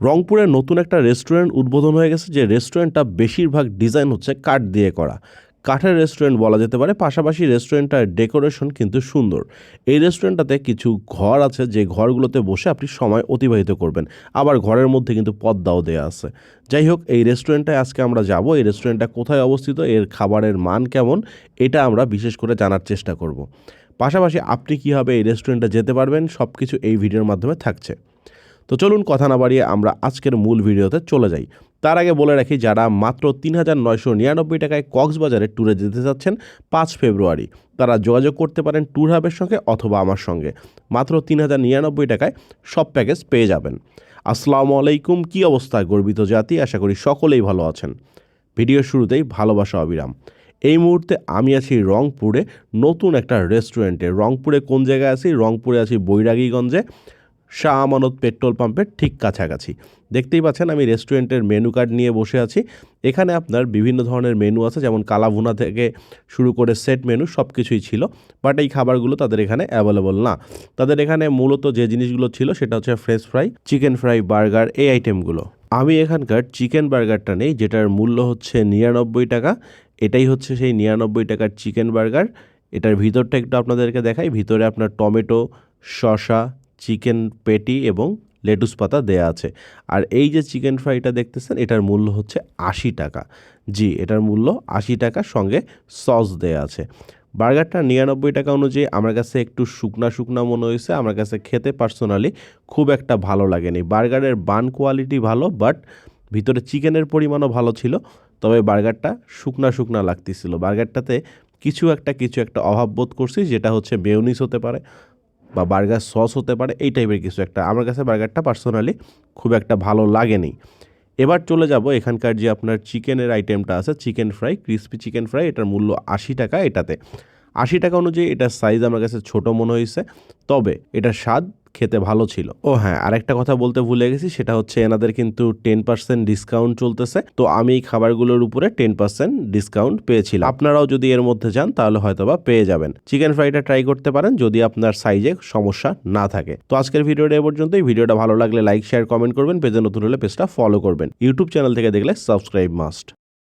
রংপুরে নতুন একটা রেস্টুরেন্ট উদ্বোধন হয়ে গেছে, যে রেস্টুরেন্টটা বেশিরভাগ ডিজাইন হচ্ছে কাঠ দিয়ে করা। কাঠের রেস্টুরেন্ট বলা যেতে পারে, পাশাপাশি রেস্টুরেন্টটার ডেকোরেশন কিন্তু সুন্দর। এই রেস্টুরেন্টটাতে কিছু ঘর আছে, যে ঘরগুলোতে বসে আপনি সময় অতিবাহিত করবেন। আবার ঘরের মধ্যে কিন্তু পদ্মাও দেওয়া আছে। যাই হোক, এই রেস্টুরেন্টটায় আজকে আমরা যাব। এই রেস্টুরেন্টটা কোথায় অবস্থিত, এর খাবারের মান কেমন, এটা আমরা বিশেষ করে জানার চেষ্টা করব। পাশাপাশি আপনি কীভাবে এই রেস্টুরেন্টে যেতে পারবেন সব কিছু এই ভিডিওর মাধ্যমে থাকছে। তো চলুন কথা না বাড়িয়ে আমরা আজকের মূল ভিডিওতে চলে যাই। তার আগে বলে রাখি, যারা মাত্র তিন হাজার নয়শো নিরানব্বই টাকায় কক্সবাজারে ট্যুরে যেতে চাচ্ছেন পাঁচ ফেব্রুয়ারি, তারা যোগাযোগ করতে পারেন ট্যুর হাবের সঙ্গে অথবা আমার সঙ্গে। মাত্র তিন হাজার নিরানব্বই টাকায় সব প্যাকেজ পেয়ে যাবেন। আসসালামু আলাইকুম, কী অবস্থা গর্বিত জাতি? আশা করি সকলেই ভালো আছেন। ভিডিও শুরুতেই ভালোবাসা অবিরাম। এই মুহূর্তে আমি আছি রংপুরে, নতুন একটা রেস্টুরেন্টে রংপুরে কোন জায়গায় আছি? রংপুরে আছি বৈরাগীগঞ্জে। শাহ আমানত পেট্রোল পাম্পের ঠিক কাছাকাছি। দেখতেই পাচ্ছেন আমি রেস্টুরেন্টের মেনু কার্ড নিয়ে বসে আছি। এখানে আপনার বিভিন্ন ধরনের মেনু আছে, যেমন কালাভুনা থেকে শুরু করে সেট মেনু সব কিছুই ছিল, বাট এই খাবারগুলো তাদের এখানে অ্যাভেলেবল না। তাদের এখানে মূলত যে জিনিসগুলো ছিল সেটা হচ্ছে fresh fry, chicken fry burger এই আইটেমগুলো। আমি এখানকার চিকেন বার্গারটা নেই, যেটার মূল্য হচ্ছে নিরানব্বই টাকা। এটাই হচ্ছে সেই নিরানব্বই টাকার চিকেন বার্গার। এটার ভিতরটা একটু আপনাদেরকে দেখাই। ভিতরে আপনার টমেটো, শসা চিকেন পেটি এবং লেটুস পাতা দেয়া আছে। আর এই যে চিকেন ফ্রাইটা দেখতেছেন, এটার মূল্য হচ্ছে আশি টাকা। জি, এটার মূল্য আশি টাকা সঙ্গে সস দেয়া আছে। বার্গারটা নিরানব্বই টাকা অনুযায়ী আমার কাছে একটু শুকনা শুকনা মনে হয়েছে। আমার কাছে খেতে পার্সোনালি খুব একটা ভালো লাগেনি। বার্গারের বান কোয়ালিটি ভালো, বাট ভিতরে চিকেনের পরিমাণও ভালো ছিল। তবে বার্গারটা শুকনা শুকনা লাগতেছিল। বার্গারটাতে কিছু একটা কিছু একটা অভাব বোধ করছি, যেটা হচ্ছে বেউনিস হতে পারে। বা বার্গার সস হতে পারে, এই টাইপের কিছু একটা। আমার কাছে বার্গারটা পার্সোনালি খুব একটা ভালো লাগেনি। এবার চলে যাব, এখানকার যে আপনার চিকেনের আইটেমটা আছে, chicken fry crispy chicken fry, এটার মূল্য আশি টাকা এটাতে। আশি টাকা অনুযায়ী এটার সাইজ আমার কাছে ছোট মনে হয়েছে তবে এটার স্বাদ খেতে ভালো ছিল। ও হ্যাঁ আরেকটা কথা বলতে ভুলে গেছি, সেটা হচ্ছে এনাদের কিন্তু টেন পার্সেন্ট ডিসকাউন্ট চলতেছে। তো আমি এই খাবারগুলোর উপরে টেন পার্সেন্ট ডিসকাউন্ট পেয়েছিলাম। আপনারাও যদি এর মধ্যে যান, তাহলে হয়তোবা পেয়ে যাবেন। চিকেন ফ্রাইটা ট্রাই করতে পারেন, যদি আপনার সাইজে সমস্যা না থাকে। তো আজকের ভিডিওটা এ পর্যন্তই। ভিডিওটা ভালো লাগলে লাইক শেয়ার কমেন্ট করবেন। পেজে নতুন হলে পেজটা ফলো করবেন। ইউটিউব চ্যানেল থেকে দেখলে সাবস্ক্রাইব মাস্ট